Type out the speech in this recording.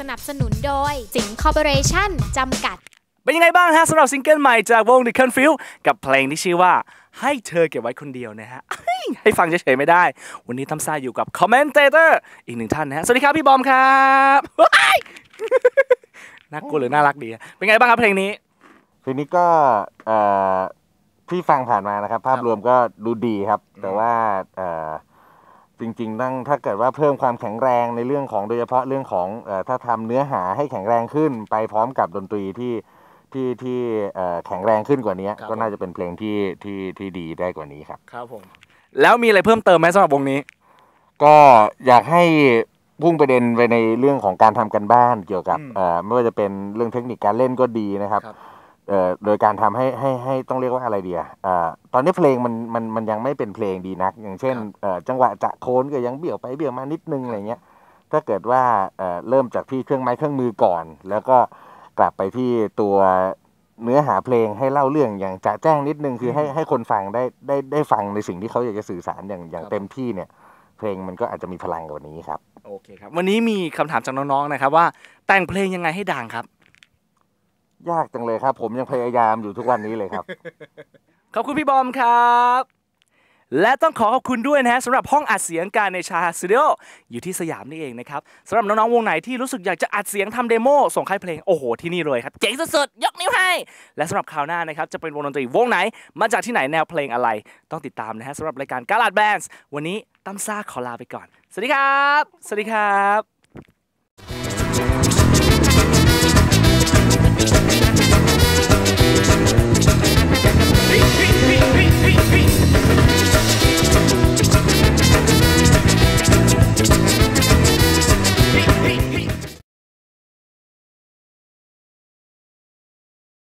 กูรูสนับสนุนโดย สิงคอร์ปอเรชั่นจำกัด เป็นยังไงบ้างฮะสำหรับซิงเกิลใหม่จากวง The Confuse กับเพลงที่ชื่อว่าให้เธอเก็บไว้คนเดียวนะฮะเฮ้ยให้ฟังเฉยๆไม่ได้ วันนี้ตั้มซ่าอยู่กับคอมเมนเตเตอร์อีกหนึ่งท่านนะฮะ สวัสดีครับพี่บอมครับว้ายน่ากลัวหรือน่ารักดีอะเป็นไงบ้างครับเพลงนี้ทีนี้ก็เอ่อที่ฟังผ่านมานะครับ ภาพรวมก็ดูดีครับ แต่ว่าเอ่อ จริงๆต้องถ้าเกิดว่าเพิ่มความแข็งแรงในเรื่องของโดยเฉพาะเรื่องของเอ่อถ้าทำเนื้อหาให้แข็งแรงขึ้น ไปพร้อมกับดนตรีที่ที่ที่เอ่อแข็งแรงขึ้นกว่านี้ครับก็น่าจะเป็นเพลงที่ที่ที่ดีได้กว่านี้ครับครับผมแล้วมีอะไรเพิ่มเติมไหมสำหรับวงนี้ ก็อยากให้พุ่งประเด็นไปในเรื่องของการทำกันบ้านเกี่ยวกับอืมเอ่อไม่ว่าจะเป็นเรื่องเทคนิคการเล่นก็ดีนะครับครับ เอ่อโดยการทำให้ให้ให้ต้องเรียกว่าอะไรเดียอ่าตอนนี้เพลงมันมันมันยังไม่เป็นเพลงดีนัก อย่างเช่นเอ่อจังหวะจะโคนก็ยังเบี่ยวไปเบี่ยวมานิดนึงอะไรเงี้ยถ้าเกิดว่าเอ่อเริ่มจากที่เครื่องไม้เครื่องมือก่อน แล้วก็กลับไปที่ตัวเนื้อหาเพลงให้เล่าเรื่องอย่างจะแจ้งนิดนึงคือให้ให้คนฟังได้ได้ได้ฟังในสิ่งที่เขาอยากจะสื่อสารอย่างอย่างครับเต็มที่เนี่ย เพลงมันก็อาจจะมีพลังกว่านี้ครับโอเคครับ วันนี้มีคำถามจากน้องๆนะครับว่าแต่งเพลงยังไงให้ดังครับ ยากจังเลยครับ ผมยังพยายามอยู่ทุกวันนี้เลยครับ ขอบคุณพี่บอมครับ และต้องขอขอบคุณด้วยนะฮะสำหรับห้องอัดเสียงการในชาสตูดิโออยู่ที่สยามนี่เองนะครับสำหรับน้องๆวงไหนที่รู้สึกอยากจะอัดเสียงทำเดโมส่งค่ายเพลงโอ้โหที่นี่เลยครับเจ๋งสุดๆยกนิ้วให้ และสำหรับคราวหน้านะครับจะเป็นวงดนตรีวงไหน มาจากที่ไหนแนวเพลงอะไร ต้องติดตามนะฮะสำหรับรายการกาลาดแบนส์วันนี้ตั้มซ่าขอลาไปก่อน สวัสดีครับ สวัสดีครับ